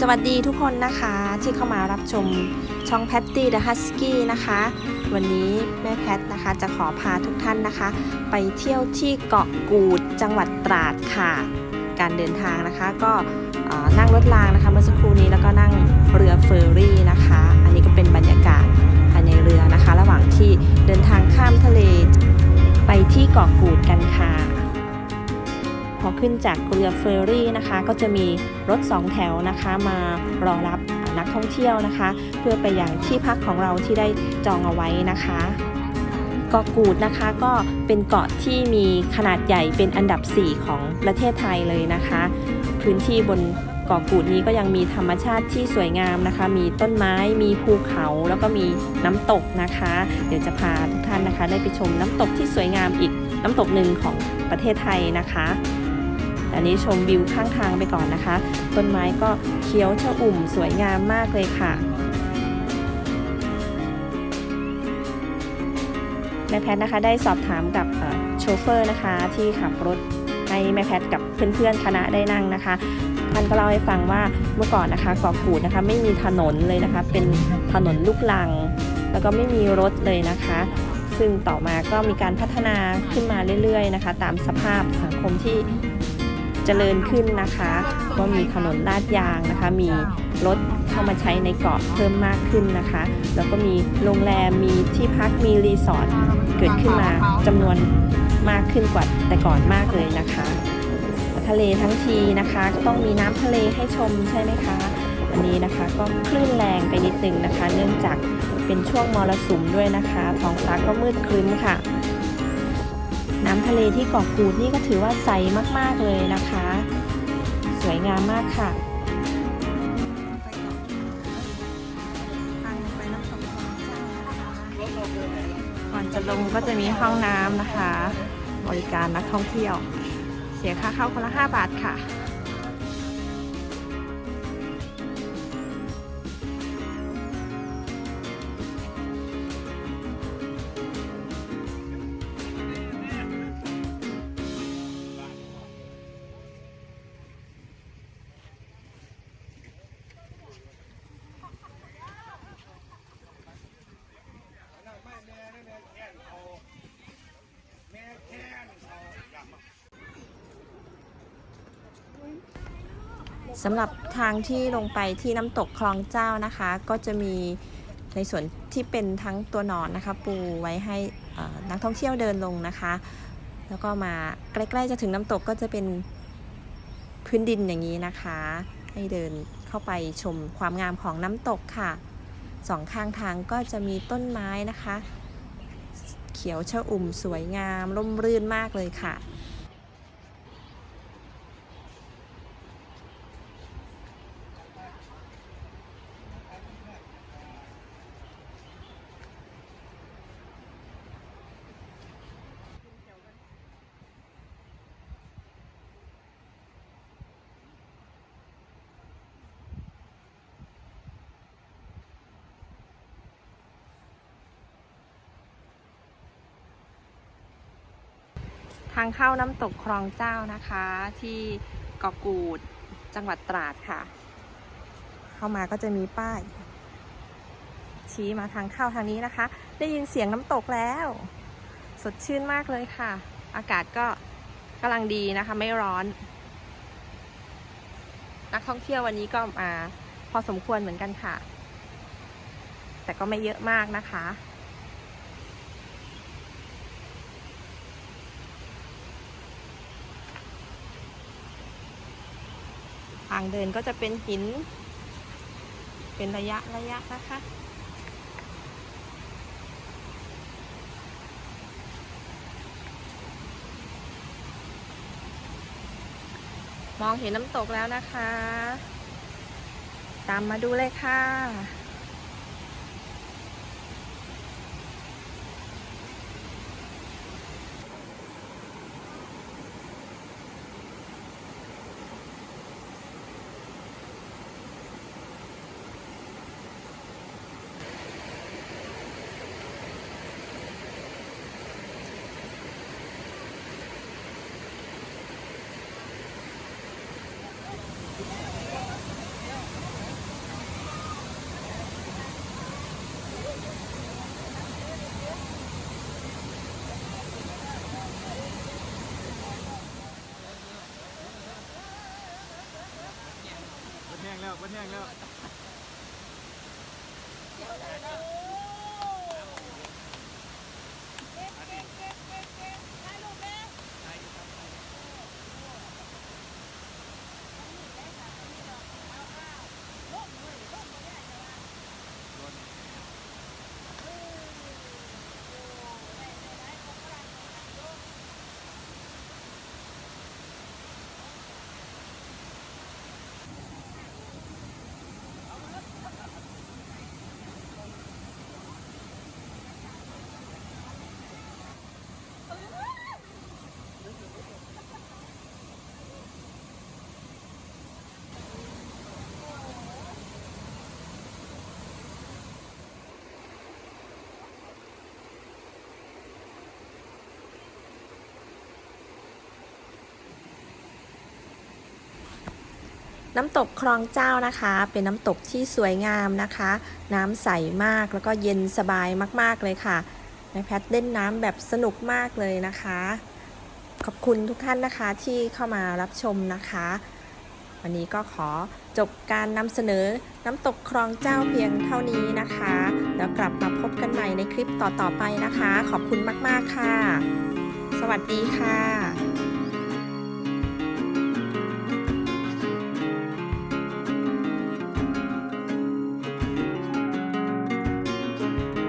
สวัสดีทุกคนนะคะที่เข้ามารับชมช่องแพตตี้เดอะฮัสกี้นะคะ วันนี้แม่แพทนะคะจะขอพาทุกท่านนะคะ ไปเที่ยวที่เกาะกูดจังหวัดตราดค่ะ การเดินทางนะคะก็นั่งรถรางนะคะเมื่อสักครู่นี้แล้วก็นั่งเรือเฟอร์รี่นะคะ อันนี้ก็เป็นบรรยากาศภายในเรือนะคะ ระหว่างที่เดินทางข้ามทะเลไปที่เกาะกูดกันค่ะ อขึ้นจากเรือเฟอร์รี่นะคะ ก็จะมีรถสองแถวนะคะมารอรับนักท่องเที่ยวนะคะ เพื่อไปยังที่พักของเราที่ได้จองเอาไว้นะคะเกาะกูดนะคะก็เป็นเกาะที่มีขนาดใหญ่เป็นอันดับ 4 ของประเทศไทยเลยนะคะ พื้นที่บนเกาะกูดนี้ก็ยังมีธรรมชาติที่สวยงามนะคะ มีต้นไม้ มีภูเขาแล้วก็มีน้ำตกนะคะ เดี๋ยวจะพาทุกท่านนะคะ ได้ไปชมน้ำตกที่สวยงามอีกน้ำตกหนึ่งของประเทศไทยนะคะ อันนี้ชมวิวข้างทางไปก่อนนะคะ ต้นไม้ก็เขียวชอุ่มสวยงามมากเลยค่ะ แม่แพทนะคะได้สอบถามกับโชเฟอร์นะคะที่ขับรถให้แม่แพทกับเพื่อนๆคณะได้นั่งนะคะท่านก็เล่าให้ฟังว่าเมื่อก่อนนะคะเกาะกูดนะคะไม่มีถนนเลยนะคะ เป็นถนนลูกลัง แล้วก็ไม่มีรถเลยนะคะ ซึ่งต่อมาก็มีการพัฒนาขึ้นมาเรื่อยๆนะคะ ตามสภาพสังคมที่ เจริญขึ้นนะคะ ก็มีถนนลาดยางนะคะ มีรถเข้ามาใช้ในเกาะเพิ่มมากขึ้นนะคะ แล้วก็มีโรงแรมมีที่พักมีรีสอร์ทเกิดขึ้นมาจำนวนมากขึ้นกว่าแต่ก่อนมากเลยนะคะ ทะเลทั้งทีนะคะ ก็ต้องมีน้ำทะเลให้ชมใช่ไหมคะอันนี้นะคะก็คลื่นแรงไปนิดนึงนะคะ เนื่องจากเป็นช่วงมรสุมด้วยนะคะ ท้องฟ้าก็มืดครึ้มค่ะ น้ำทะเลที่เกาะกูดนี่ก็ถือว่าใสมากๆเลยนะคะ สวยงามมากค่ะก่อนจะลงก็จะมีห้องน้ำนะคะ บริการนักท่องเที่ยว เสียค่าเข้าคนละ 5 บาทค่ะ สำหรับทางที่ลงไปที่น้ำตกคลองเจ้านะคะ ก็จะมีในส่วนที่เป็นทั้งตัวนอนนะคะ ปูไว้ให้นักท่องเที่ยวเดินลงนะคะ แล้วก็มาใกล้ๆจะถึงน้ำตกก็จะเป็นพื้นดินอย่างนี้นะคะ ให้เดินเข้าไปชมความงามของน้ำตกค่ะสองข้างทางก็จะมีต้นไม้นะคะ เขียวชะอุ่มสวยงามร่มรื่นมากเลยค่ะ ทางเข้าน้ำตกคลองเจ้านะคะ ที่เกาะกูดจังหวัดตราดค่ะ เข้ามาก็จะมีป้าย ชี้มาทางเข้าทางนี้นะคะ ได้ยินเสียงน้ำตกแล้ว สดชื่นมากเลยค่ะ อากาศก็กำลังดีนะคะ ไม่ร้อน นักท่องเที่ยววันนี้ก็มาพอสมควรเหมือนกันค่ะ แต่ก็ไม่เยอะมากนะคะ ทางเดินก็จะเป็นหิน เป็นระยะระยะนะคะ มองเห็นน้ำตกแล้วนะคะ ตามมาดูเลยค่ะ มันแห้งแล้ว น้ำตกคลองเจ้านะคะ เป็นน้ำตกที่สวยงามนะคะ น้ำใสมากแล้วก็เย็นสบายมากๆเลยค่ะแม่แพทเล่นน้ำแบบสนุกมากเลยนะคะ ขอบคุณทุกท่านนะคะที่เข้ามารับชมนะคะ วันนี้ก็ขอจบการนำเสนอน้ำตกคลองเจ้าเพียงเท่านี้นะคะ แล้วกลับมาพบกันใหม่ในคลิปต่อๆไปนะคะ ขอบคุณมากๆค่ะ สวัสดีค่ะ